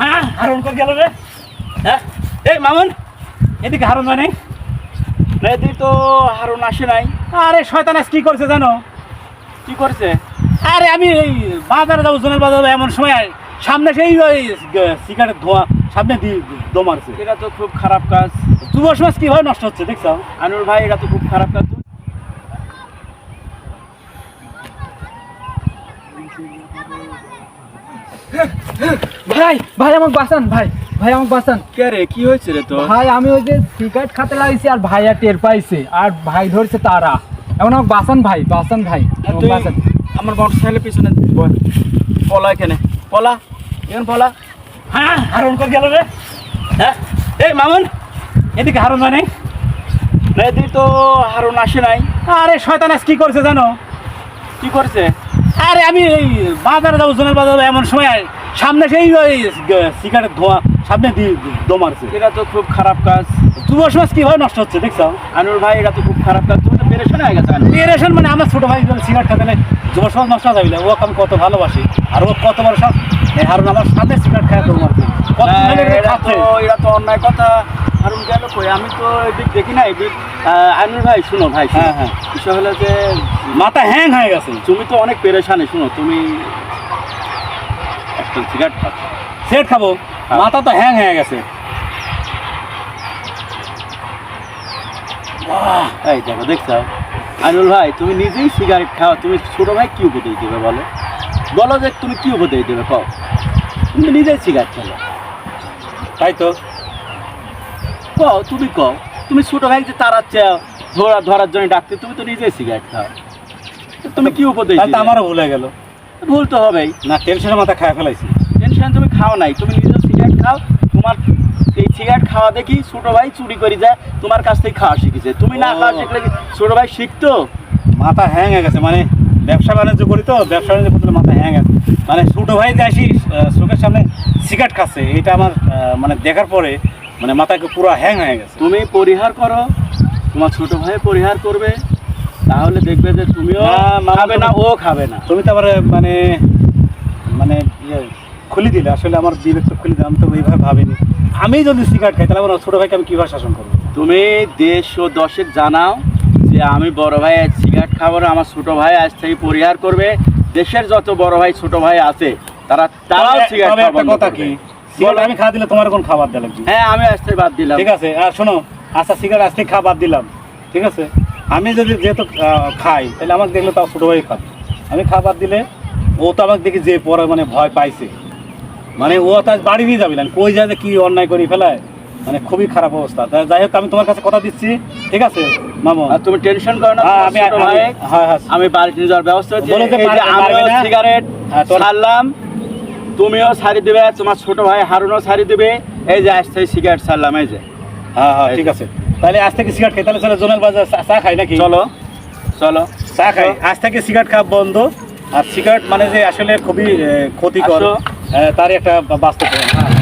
হ্যাঁ হারুন কই গেল রে? হ্যাঁ? এই মামুন এদিকে হারুন মানে এদিকে তো হারুন আসে নাই। আরে শয়তান আজ কি করছে জানো? কি করছে? আরে আমি এই বাজারে যাব জোনের বাজারে এমন সময় সামনে সেই ওই সিগারেট ধোঁয়া সামনে দিয়ে দো এটা তো খুব খারাপ কাজ। যুব সমাজ কীভাবে নষ্ট হচ্ছে দেখছ? আনুর ভাই এটা তো খুব খারাপ কাজ। ভাই ভাই আমাকে বাঁচান ভাই ভাই আমাকে বাঁচান। কে রে কি হয়েছে রে তো ভাই আমি ওই যে সিগারেট খাতে লাগছি আর ভাইয়া টের পাইছে আর ভাই ধরছে তারা। এখন আমাকে বাঁচান ভাই বাঁচান ভাই বাঁচান। আমার মোটর সাইকেলের পিছনে। পলা এখানে পলা এখন পলা হ্যাঁ হারুন করে গেল রে? হ্যাঁ এই মামুন এদিকে হারুন মানে না এদিকে তো হারুন আসে নাই। আরে শয়তান আজ কি করছে জানো? কি করছে? আরে আমি এই বাজারে যাব জোনের বাজারে এমন সময় সামনে সেই ওই সিগারেট ধোঁয়া সামনে দিয়ে দো এটা তো খুব খারাপ কাজ। যুব সমাজ কীভাবে নষ্ট হচ্ছে দেখছ? আনুর ভাই এটা তো খুব খারাপ কাজ। তুমি তো পেরেশন হয়ে গেছে রিলেশন মানে আমার ছোট ভাই সিগারেট খাতে নেই যুব সমাজ নষ্ট হয়ে যাবে। ওকে আমি কত ভালোবাসি আর ও কত বড় সব হারুন আমার সাথে সিগারেট খায় দো মারছে। কত এটা তো অন্যায় কথা। হারুন গেল কই? আমি তো এদিক দেখি না এদিক আহ, আনুর ভাই শুনো ভাই হ্যাঁ, হ্যাঁ। বিষয় হলো যে মাথা হ্যাং হয়ে গেছে। তুমি তো অনেক পেরেশানে শুনো তুমি একটা সিগারেট খাচ্ছ সেট খাব? হ্যাঁ। মাথা তো হ্যাং হয়ে গেছে। এই দেখো দেখছ? আনুল ভাই তুমি নিজেই সিগারেট খাও তুমি ছোট ভাই কি উপদেশ দেবে বলো? বলো যে তুমি কি উপদেশ দেবে কও। তুমি নিজেই সিগারেট খেলো। তাই তো। কও তুমি কও তুমি ছোট ভাই যে তারাচ্ছে ধরা ধরার জন্য ডাকতে তুমি তো নিজেই সিগারেট খাও। তুমি কি উপদেশ তাই তো দিবে? আমারও ভুলে গেল। ভুল তো হবেই। না টেনশনের মাথা খায় ফেলাইছি। টেনশন তুমি খাও নাই তুমি নিজেও সিগারেট খাও তোমার এই সিগারেট খাওয়া দেখি ছোট ভাই চুরি করে যায় তোমার কাছ থেকে খাওয়া শিখেছে। তুমি না খাওয়া শিখলে ছোট ভাই শিখতো? মাথা হ্যাং হয়ে গেছে মানে ব্যবসা বাণিজ্য করি তো ব্যবসা বাণিজ্য করতে মাথা হ্যাং আছে মানে ছোট ভাই যে আসি চোখের সামনে সিগারেট খাচ্ছে এটা আমার মানে দেখার পরে মানে মাথাকে পুরো হ্যাং হয়ে গেছে। তুমি পরিহার করো তোমার ছোট ভাই পরিহার করবে তাহলে দেখবে যে তুমিও খাবে না ও খাবে না। তুমি তো আবার মানে মানে ইয়ে খুলি দিলে। আসলে আমার বিবেক তো খুলি দিলে আমি তো ওইভাবে ভাবিনি। আমি যদি সিগারেট খাই তাহলে আমার ছোট ভাইকে আমি কীভাবে শাসন করব? তুমি দেশ ও দশের জানাও যে আমি বড় ভাই সিগারেট খাব না আমার ছোট ভাই আজ থেকে পরিহার করবে। দেশের যত বড় ভাই ছোট ভাই আছে তারা তারাও সিগারেট কথা। কি? সিগারেট আমি দিলে তোমার কোন খাবার দেওয়া লাগবে? হ্যাঁ আমি থেকে বাদ দিলাম। ঠিক আছে আর শোনো আচ্ছা সিগারেট খাওয়া বাদ দিলাম। ঠিক আছে? আমি যদি যেহেতু খাই তাহলে আমাকে দেখলে তাও ছোটো ভাই খাবে। আমি বাদ দিলে ও তো আমাকে দেখি যে পরে মানে ভয় পাইছে। মানে ও তো আজ বাড়ি দিয়ে যাবে না কই যায় যে কি অন্যায় করি ফেলায়? মানে খুবই খারাপ অবস্থা। যাই হোক আমি তোমার কাছে কথা দিচ্ছি। ঠিক আছে মামু? তুমি টেনশন করো না হ্যাঁ, আমি হ্যাঁ হ্যাঁ। আমি বাড়িতে যাওয়ার ব্যবস্থা? সিগারেট তোর- ছাড়লাম। তুমিও সারি দেবে তোমার ছোট ভাই হারুনও সারি দেবে। এই যে আজ থেকে সিগারেট ছাড়লাম এই যে। হ্যাঁ হ্যাঁ ঠিক আছে। তাহলে আজ থেকে সিগারেট খাই তাহলে চলো জোনাল বাজার চা- খাই নাকি? চলো চলো। চা খাই। আজ থেকে সিগারেট খাওয়া বন্ধ। আর সিগারেট মানে যে আসলে খুবই ক্ষতিকর তার একটা বাস্তব বাস্তব